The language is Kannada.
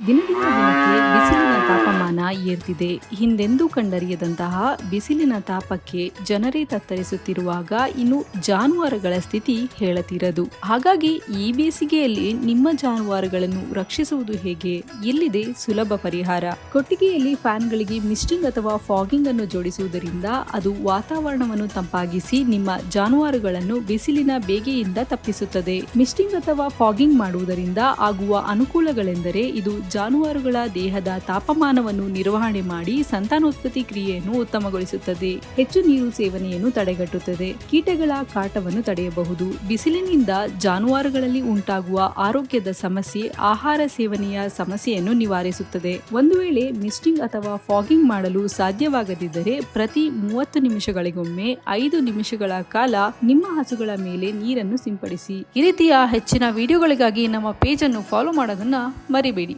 ದಿನದಿಂದ ದಿನಕ್ಕೆ ಬಿಸಿಲಿನ ತಾಪಮಾನ ಏರ್ತಿದೆ. ಹಿಂದೆಂದೂ ಕಂಡರಿಯದಂತಹ ಬಿಸಿಲಿನ ತಾಪಕ್ಕೆ ಜನರೇ ತತ್ತರಿಸುತ್ತಿರುವಾಗ ಇನ್ನು ಜಾನುವಾರುಗಳ ಸ್ಥಿತಿ ಹೇಳತಿರದು. ಹಾಗಾಗಿ ಈ ಬೇಸಿಗೆಯಲ್ಲಿ ನಿಮ್ಮ ಜಾನುವಾರುಗಳನ್ನು ರಕ್ಷಿಸುವುದು ಹೇಗೆ? ಎಲ್ಲಿದೆ ಸುಲಭ ಪರಿಹಾರ. ಕೊಟ್ಟಿಗೆಯಲ್ಲಿ ಫ್ಯಾನ್ಗಳಿಗೆ ಮಿಸ್ಟಿಂಗ್ ಅಥವಾ ಫಾಗಿಂಗ್ ಅನ್ನು ಜೋಡಿಸುವುದರಿಂದ ಅದು ವಾತಾವರಣವನ್ನು ತಂಪಾಗಿಸಿ ನಿಮ್ಮ ಜಾನುವಾರುಗಳನ್ನು ಬಿಸಿಲಿನ ಬೇಗೆಯಿಂದ ತಪ್ಪಿಸುತ್ತದೆ. ಮಿಸ್ಟಿಂಗ್ ಅಥವಾ ಫಾಗಿಂಗ್ ಮಾಡುವುದರಿಂದ ಆಗುವ ಅನುಕೂಲಗಳೆಂದರೆ ಇದು ಜಾನುವಾರುಗಳ ದೇಹದ ತಾಪಮಾನವನ್ನು ನಿರ್ವಹಣೆ ಮಾಡಿ ಸಂತಾನೋತ್ಪತ್ತಿ ಕ್ರಿಯೆಯನ್ನು ಉತ್ತಮಗೊಳಿಸುತ್ತದೆ. ಹೆಚ್ಚು ನೀರು ಸೇವನೆಯನ್ನು ತಡೆಗಟ್ಟುತ್ತದೆ. ಕೀಟಗಳ ಕಾಟವನ್ನು ತಡೆಯಬಹುದು. ಬಿಸಿಲಿನಿಂದ ಜಾನುವಾರುಗಳಲ್ಲಿ ಉಂಟಾಗುವ ಆರೋಗ್ಯದ ಸಮಸ್ಯೆ ಆಹಾರ ಸೇವನೆಯ ಸಮಸ್ಯೆಯನ್ನು ನಿವಾರಿಸುತ್ತದೆ. ಒಂದು ವೇಳೆ ಮಿಸ್ಟಿಂಗ್ ಅಥವಾ ಫಾಗಿಂಗ್ ಮಾಡಲು ಸಾಧ್ಯವಾಗದಿದ್ದರೆ ಪ್ರತಿ ಮೂವತ್ತು ನಿಮಿಷಗಳಿಗೊಮ್ಮೆ ಐದು ನಿಮಿಷಗಳ ಕಾಲ ನಿಮ್ಮ ಹಸುಗಳ ಮೇಲೆ ನೀರನ್ನು ಸಿಂಪಡಿಸಿ. ಈ ರೀತಿಯ ಹೆಚ್ಚಿನ ವಿಡಿಯೋಗಳಿಗಾಗಿ ನಮ್ಮ ಪೇಜ್ ಅನ್ನು ಫಾಲೋ ಮಾಡೋದನ್ನ ಮರಿಬೇಡಿ.